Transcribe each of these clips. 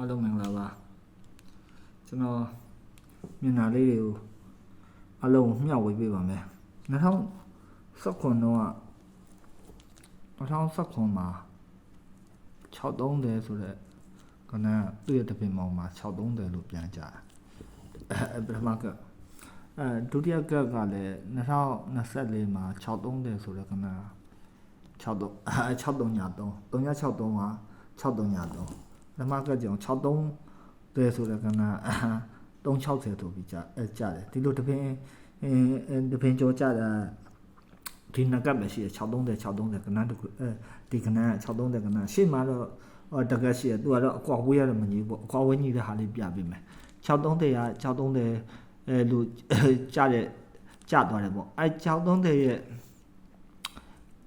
အားလုံးမင်္ဂလာပါကျွန်တော်မျက်နှာလေးတွေကိုအားလုံးမျှဝေပေးပါမယ်2019တော့2019မှာ630ဆိုတဲ့ကနန်းသူ့ရဲ့တပင်မောင်မှာ630လို့ပြန်ကြတယ်အဲပထမကအဲဒုတိယကကလည်း2024မှာ630ဆိုတဲ့ကနန်း63 63ညာ3 363မှာ63ညာ3 ပထမကကြောင်63တဲဆိုတဲ့ကနန်း360ဆိုပြီးကြအဲကြတယ်ဒီလိုတပင်အဲတပင်ကြောကြတာဒီနကပ်ပဲရှိတယ်630 630ကနန်းတခုအဲဒီကနန်း630ကနန်းရှေ့မှာတော့ဟောတကက်ရှိတယ်သူကတော့အကွာဝေးရတဲ့မကြီးပေါ့အကွာဝေးကြီးတဲ့ဟာလေးပြပေးမယ်630က630အဲလူကြတဲ့ကြသွားတယ်ပေါ့အဲ630ရဲ့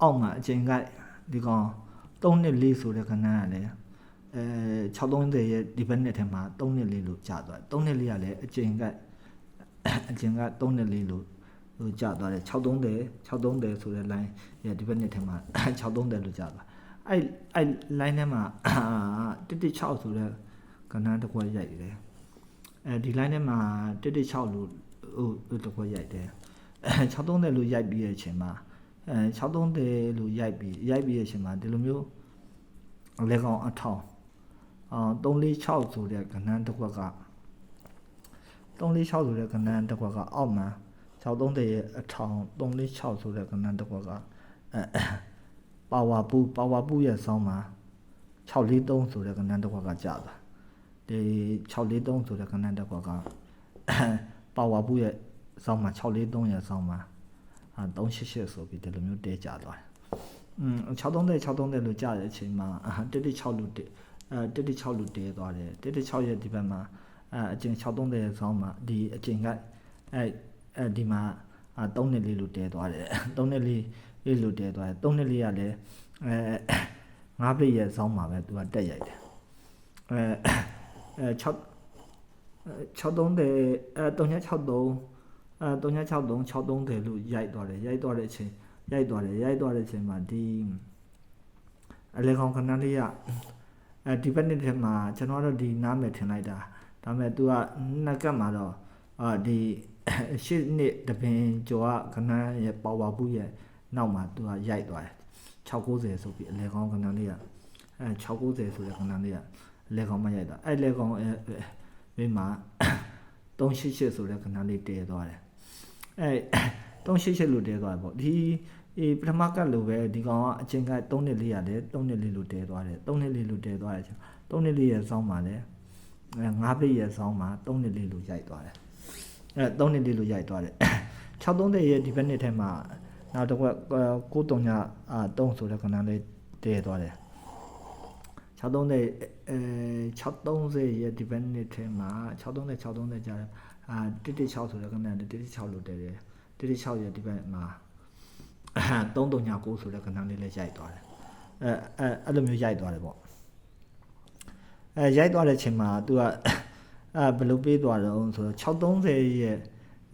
အောက်မှာအချိန်ကဒီကောင်3နှစ်4ဆိုတဲ့ခဏကလည်း အဲ630ရဲ့ဒီဘက်နှစ်ထဲမှာ3နှစ်4လို့ကြာသွားတယ်3နှစ်4ကလည်းအချိန်ကအချိန်က3နှစ်4လို့ဟိုကြာသွားတယ်630 630ဆိုတဲ့ line ရဲ့ဒီဘက်နှစ်ထဲမှာ630လို့ကြာသွားအဲ့အဲ့ line ထဲမှာ116ဆိုတဲ့ကဏ္ဍတစ်ခွက်ရိုက်တယ်အဲဒီ line ထဲမှာ116လို့ဟိုတစ်ခွက်ရိုက်တယ်630လို့ရိုက်ပြီးတဲ့အချိန်မှာအဲ630လို့ရိုက်ပြီးရိုက်ပြီးတဲ့အချိန်မှာဒီလိုမျိုးလေကောင်အထောင်အာ 346ဆိုတဲ့ကဏ္ဍတစ်ခွက်က346ဆိုတဲ့ကဏ္ဍတစ်ခွက်ကအောက်မှာ630ရဲ့အထောင်346ဆိုတဲ့ကဏ္ဍတစ်ခွက်ကအဲပါဝါပူပါဝါပူရဲ့ဆောင်းမှာ643ဆိုတဲ့ကဏ္ဍတစ်ခွက်ကကြာတာဒီ643ဆိုတဲ့ကဏ္ဍတစ်ခွက်ကပါဝါပူရဲ့ဆောင်းမှာ643ရဲ့ဆောင်းမှာအာ388ဆိုပြီးဒီလိုမျိုးတဲကြသွားတယ်อืม630 630လို့ကြာတဲ့အချိန်မှာ116လို့တဲ အဲ116လို့တဲသွားတယ်116ရဲ့ဒီဘက်မှာအဲအကျင်630ရဲ့ဆောင်းမှာဒီအကျင်ကအဲအဲဒီမှာအာ3နှစ်လေးလို့တဲသွားတယ်3နှစ်လေးလေးလို့တဲသွားတယ်3နှစ်လေးကလည်းအဲ5ပြည့်ရဲ့ဆောင်းမှာပဲသူကတက်ရိုက်တယ်အဲအဲ6 630အဲ363အဲ363 630လို့ရိုက်သွားတယ်ရိုက်သွားတဲ့အချိန်ရိုက်သွားတယ်ရိုက်သွားတဲ့အချိန်မှာဒီအလေကောင်ခဏလေးက အဲဒီဘက်နှစ်ထဲမှာကျွန်တော်တို့ဒီနားမယ်ထင်လိုက်တာဒါပေမဲ့ तू ကနှစ်ကပ်မှာတော့အာဒီရှစ်နှစ်တပင်ကျော်ကခဏရဲ့ပေါ်ပါဘူးရဲ့နောက်မှာ तू ကရိုက်သွားတယ်690ဆိုပြီးအလေကောင်ခဏလေးကအဲ690ဆိုတဲ့ခဏလေးကအလေကောင်မရိုက်တာအဲ့လေကောင်အဲမိမှာ388ဆိုတဲ့ခဏလေးတည်သွားတယ်အဲ388လို့တဲသွားပေါ့ဒီ အေးပထမကတ်လို့ပဲဒီကောင်ကအချိန်က3နှစ်လေးရတယ်3နှစ်လေးလို့တဲသွားတယ်3နှစ်လေးလို့တဲသွားတယ်3နှစ်လေးရဲ့စောင်းပါလေအဲ5ပိတ်ရဲ့စောင်းပါ3နှစ်လေးလို့ရိုက်သွားတယ်အဲ3နှစ်လေးလို့ရိုက်သွားတယ်630ရဲ့ဒီဘက်နှစ်ထဲမှာနောက်တစ်ခွက်9တုံညအာ3ဆိုတဲ့ခဏလေးတဲသွားတယ်630အဲ630ရဲ့ဒီဘက်နှစ်ထဲမှာ630 630ကြာတယ်အာ116ဆိုတဲ့ကဏ္ဍ116လို့တဲတယ်116ရဲ့ဒီဘက်မှာ 339ဆိုတဲ့ကဏ္ဍလေးလည်းရိုက်သွားတယ်အဲအဲအဲ့လိုမျိုးရိုက်သွားတယ်ပေါ့အဲရိုက်သွားတဲ့အချိန်မှာ तू ကအဲဘယ်လိုပေးသွားတော့ဆိုတော့630ရဲ့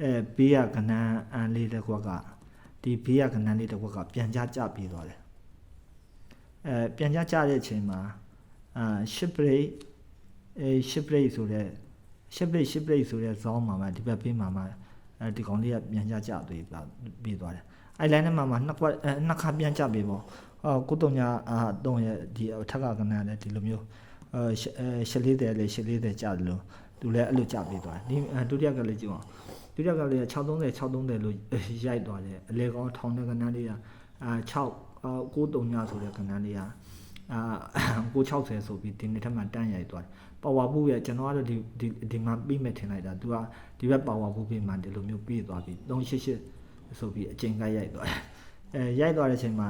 အဲဘေးကကဏ္ဍအန်လေးတစ်ခွက်ကဒီဘေးကကဏ္ဍလေးတစ်ခွက်ကပြန်ကြကြပြေးသွားတယ်အဲပြန်ကြကြတဲ့အချိန်မှာအာ10 break အဲ10 break ဆိုတဲ့ရှစ်ပရိတ်ရှစ်ပရိတ်ဆိုတဲ့ဇောင်းမှာမှဒီဘက်ပေးမှာမှအဲဒီကောင်လေးကပြန်ကြကြသွေးပြီးသွားတယ် အဲလိုင်းထဲမှာမှနှစ်ခွက်နှစ်ခါပြန်ကြပြီပေါ့အော်ကိုတုံညာအာတုံးရဲ့ဒီထက်ကကနန်းလည်းဒီလိုမျိုးအဲရှစ်လေးတယ်လေရှစ်လေးတယ်ကြတယ်လို့သူလည်းအဲ့လိုကြပြီးသွားတယ်ဒီဒုတိယကလေးကြည့်အောင်ဒုတိယကလေးက630 630လို့ရိုက်သွားတယ်အလေကောင်းထောင်တဲ့ကနန်းလေးကအာ6ကိုတုံညာဆိုတဲ့ကနန်းလေးကအာ960ဆိုပြီးဒီနေ့ထက်မှတန်းရိုက်သွားတယ်ပါဝါဘူးရဲ့ကျွန်တော်ကတော့ဒီဒီဒီမှာပြီးမဲ့ထင်လိုက်တာသူကဒီဘက်ပါဝါဘူးပြီးမှဒီလိုမျိုးပြီးသွားပြီ388 ဆိုပြီးအချိန်ကရိုက်သွားတယ်အဲရိုက်သွားတဲ့အချိန်မှာ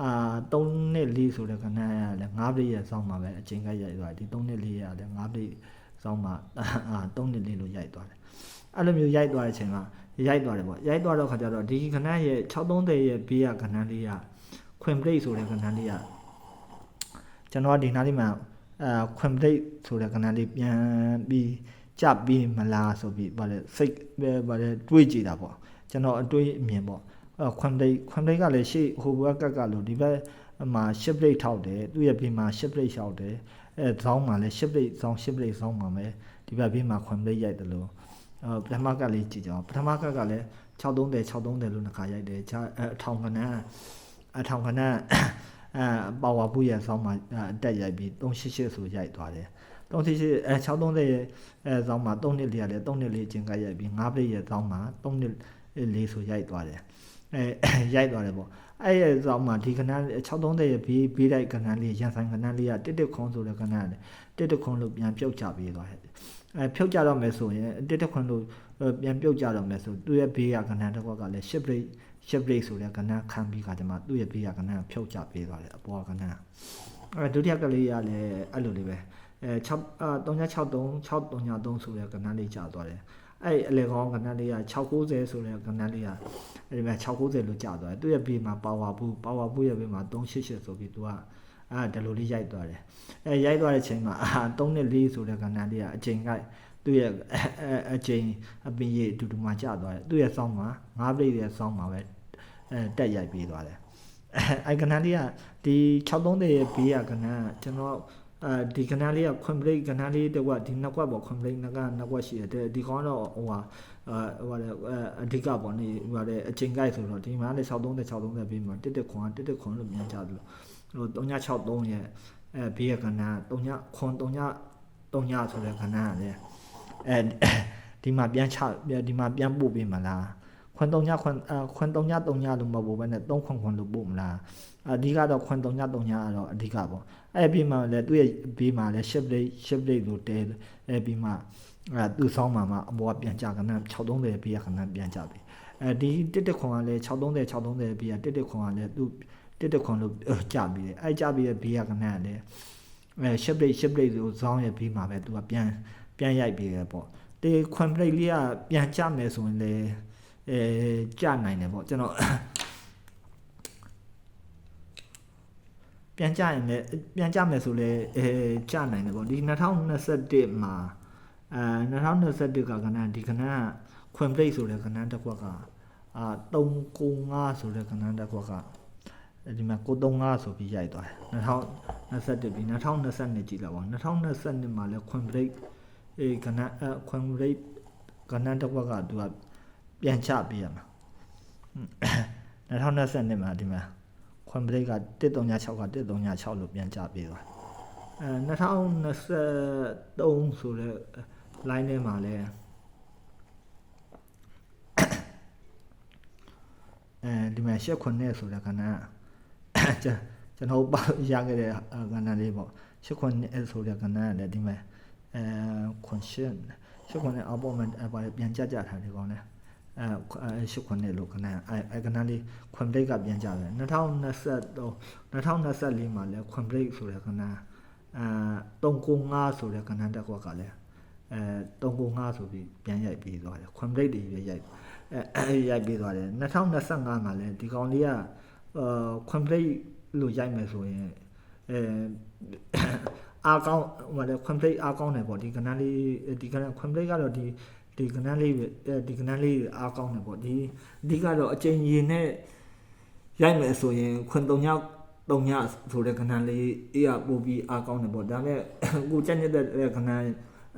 အာ3နှစ်4ဆိုတဲ့ကဏ္ဍရလဲ5ပြည့်ရဲ့စောင်းမှာပဲအချိန်ကရိုက်သွားတယ်ဒီ3နှစ်4ရလဲ5ပြည့်စောင်းမှာအာ3နှစ်4လို့ရိုက်သွားတယ်အဲ့လိုမျိုးရိုက်သွားတဲ့အချိန်မှာရိုက်သွားတယ်ပေါ့ရိုက်သွားတော့ခါကျတော့ဒီခဏရဲ့630ရဲ့ဘေးကခဏလေးကခွင်ပရိတ်ဆိုတဲ့ခဏလေးကကျွန်တော်ဒီနားလေးမှာအဲခွန်ပရိတ်ဆိုတဲ့ကဏ္ဍလေးပြန်ပြီးကြပြီးမလားဆိုပြီးဗါလဲစိတ်ဗါလဲတွေးကြည့်တာပေါ့ ကျွန်တော်အတွေးအမြင်ပေါ့အဲခွန်ပရိတ်ခွန်ပရိတ်ကလည်းရှေ့ဟိုဘက်ကကလို့ဒီဘက်အမှရှစ်ပရိတ်ထောက်တယ်သူ့ရဲ့ဘေးမှာရှစ်ပရိတ်လျှောက်တယ်အဲဇောင်းမှာလည်းရှစ်ပရိတ်ဇောင်းရှစ်ပရိတ်ဇောင်းမှာပဲဒီဘက်ဘေးမှာခွန်ပရိတ်ရိုက်တယ်လို့အဲပထမကလေးကြည့်ကြအောင်ပထမကကလည်း630 630လို့နှစ်ခါရိုက်တယ်ခြားအထောင်ကနန်းအထောင်ကနန်းအဲပါဝါဘူးရဲ့ဇောင်းမှာအတက်ရိုက်ပြီး388ဆိုရိုက်သွားတယ်388အဲ630ရဲ့အဲဇောင်းမှာ3နှစ်လေးရတယ်3နှစ်လေးကျင်ကရိုက်ပြီး5ပရိတ်ရဲ့ဇောင်းမှာ3နှစ် လေးဆိုရိုက်သွားတယ်အဲရိုက်သွားတယ်ပေါ့အဲ့ရဲ့ဇောင်းမှာဒီကနန်း630ရဲ့ဘေးဘေးတိုက်ကနန်းလေးရန်ဆိုင်ကနန်းလေးကတစ်တစ်ခွန်ဆိုတဲ့ကနန်းလေတစ်တစ်ခွန်လို့ပြန်ပြုတ်ချပေးသွားတယ်အဲဖြုတ်ကြတော့မယ်ဆိုရင်တစ်တစ်ခွန်လို့ပြန်ပြုတ်ကြတော့မယ်ဆိုသူ့ရဲ့ဘေးကကနန်းတစ်ခွက်ကလည်း10 break 10 break ဆိုတဲ့ကနန်းခံပြီးခါကျမှသူ့ရဲ့ဘေးကကနန်းဖြုတ်ချပေးသွားတယ်အပေါ်ကနန်းအဲဒုတိယကလေးကလည်းအဲ့လိုလေးပဲအဲ6အာ363 633ဆိုတဲ့ကနန်းလေးကြာသွားတယ် အဲ့အလေကောင်းကနန်းလေးက690ဆိုတဲ့ကနန်းလေးကအဲ့ဒီမှာ690လို့ကြာသွားတယ်သူ့ရဲ့ဘေးမှာ power ဘူး power ဘူးရဲ့ဘေးမှာ388ဆိုပြီးသူကအဲ့ဒါလိုလေးရိုက်သွားတယ်အဲရိုက်သွားတဲ့ချိန်မှာအာ3နဲ့4ဆိုတဲ့ကနန်းလေးကအချိန်ကသူ့ရဲ့အချိန်အပင်ကြီးအတူတူမှကြာသွားတယ်သူ့ရဲ့ဆောင်းမှာ5 plate ရဲ့ဆောင်းမှာပဲအဲတက်ရိုက်ပေးသွားတယ်အဲကနန်းလေးကဒီ630ရဲ့ဘေးကကနန်းကကျွန်တော် အဲဒီကနန်းလေးကခွန်ပလိတ်ကနန်းလေးတော့ဒီနှစ်ကွက်ပေါ့ခွန်ပလိတ်နှစ်ကနှစ်ကွက်ရှိတယ်ဒီကောင်တော့ဟိုဟာအဲဟိုလေအဓိကပေါ့နေဟိုတဲ့အချိန်ကိုက်ဆိုတော့ဒီမှာလည်း630 630ပြီးမှာတစ်တစ်ခွန်တစ်တစ်ခွန်လို့မြန်ကြတယ်ဟို363ရဲ့အဲဘေးကကနန်း3ခွန်3 3ဆိုတဲ့ကနန်းကလည်းအဲဒီမှာပြန်ချဒီမှာပြန်ပို့ပေးမလားခွန်3ညခွန်ခွန်3ည3ညလို့မဟုတ်ဘူးပဲနဲ့3ခွန်ခွန်လို့ပို့မလား အဓိကတော့ခွန်3ည3ညကတော့အဓိကပေါ့အဲ့ပြီးမှလည်းသူ့ရဲ့ဘေးမှာလည်း ship rate ship rate လို့တဲအဲ့ပြီးမှအဲသူ့ဆောင်းမှာမှအပေါ်ကပြန်ကြကနန်း630ဘေးကကနန်းပြန်ကြပြီအဲဒီတစ်တစ်ခွန်ကလည်း630 630ဘေးကတစ်တစ်ခွန်ကလည်းသူ့တစ်တစ်ခွန်လို့ကြပြီလေအဲ့ကြပြီရဲ့ဘေးကကနန်းကလည်းအဲ ship rate ship rate ကိုဇောင်းရဲ့ဘေးမှာပဲသူကပြန်ပြန်ရိုက်ပြီးရပေါ့တေခွန်ပရိတ်လေးကပြန်ကြမယ်ဆိုရင်လေအဲကြနိုင်တယ်ပေါ့ကျွန်တော် ပြန်ကြရင်လည်းပြန်ကြမယ်ဆိုလဲအဲကြနိုင်တယ်ပေါ့ဒီ2021မှာအဲ2021ကကနန်းဒီကနန်းခွန်ပရိတ်ဆိုတဲ့ကနန်းတစ်ခွက်ကအာ395ဆိုတဲ့ကနန်းတစ်ခွက်ကဒီမှာ935ဆိုပြီးရိုက်သွားတယ်2021ပြီး2022ကြည့်လာပါ2022မှာလဲခွန်ပရိတ်အေးကနန်းအခွန်ပရိတ်ကနန်းတစ်ခွက်ကသူကပြန်ချပေးရမှာ2022မှာဒီမှာ ခွန်ပရိတ်က136က136လို့ပြန်ချပေးသွားအဲ2023ဆိုတဲ့ line ထဲမှာလဲအဲဒီမှာရှက်ခွန်နဲ့ဆိုတဲ့ကဏ္ဍကျွန်တော်ပါရခဲ့တဲ့ကဏ္ဍလေးပေါ့ရှက်ခွန်နဲ့ဆိုတဲ့ကဏ္ဍလည်းဒီမှာအဲခွန်ရှင်းရှက်ခွန်နဲ့အောက်ပေါ်မှာပါပြန်ကြကြထားတယ်ကောင်းလဲ အဲရှစ်ခွနဲ့လို့ခဏအဲအဲခဏလေးခွန်ပလိတ်ကပြန်ကြတယ်2023 2024မှာလဲခွန်ပလိတ်ဆိုတဲ့ခဏအဲ395ဆိုတဲ့ခဏတက်ကွက်ကလည်းအဲ395ဆိုပြီးပြန်ရိုက်ပြီးသွားတယ်ခွန်ပလိတ်တွေရိုက်အဲရိုက်ပြီးသွားတယ်2025မှာလဲဒီကောင်လေးကအာခွန်ပလိတ်လို့ရိုက်မယ်ဆိုရင်အဲအားကောင်းဟိုလေ complete အားကောင်းတယ်ပေါ့ဒီကဏ္ဍလေးဒီကဏ္ဍ complete ကတော့ဒီ ဒီကဏ္ဍလေးဒီကဏ္ဍလေးအားကောင်းတယ်ပေါ့ဒီအဓိကတော့အချိန်ရင်နဲ့ရိုက်မယ်ဆိုရင်ခွန်3ည3ညဆိုတဲ့ကဏ္ဍလေးအေးရပို့ပြီးအားကောင်းတယ်ပေါ့ဒါပေမဲ့ကိုကြက်နေတဲ့ကဏ္ဍ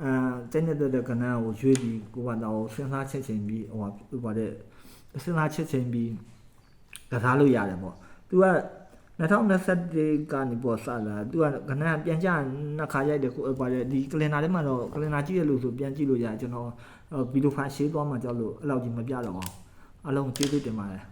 အာကြက်နေတဲ့ကဏ္ဍကိုရွေးပြီးကိုကတော့စဉ်းစားချက်ချင်းပြီးဟိုဟိုပါတဲ့စဉ်းစားချက်ချင်းပြီးကစားလို့ရတယ်ပေါ့သူက 2021ကနေပေါ်စလာသူကကနန်းပြန်ကြနှစ်ခါရိုက်တယ်ကိုပါတယ်ဒီကလင်နာထဲမှာတော့ကလင်နာကြည့်ရလို့ဆိုပြန်ကြည့်လို့ရကျွန်တော်ဗီဒီယိုဖိုင်ရှေးသွားမှကြောက်လို့အဲ့လောက်ကြီးမပြတော့အောင်အလုံးကျေးဇူးတင်ပါတယ်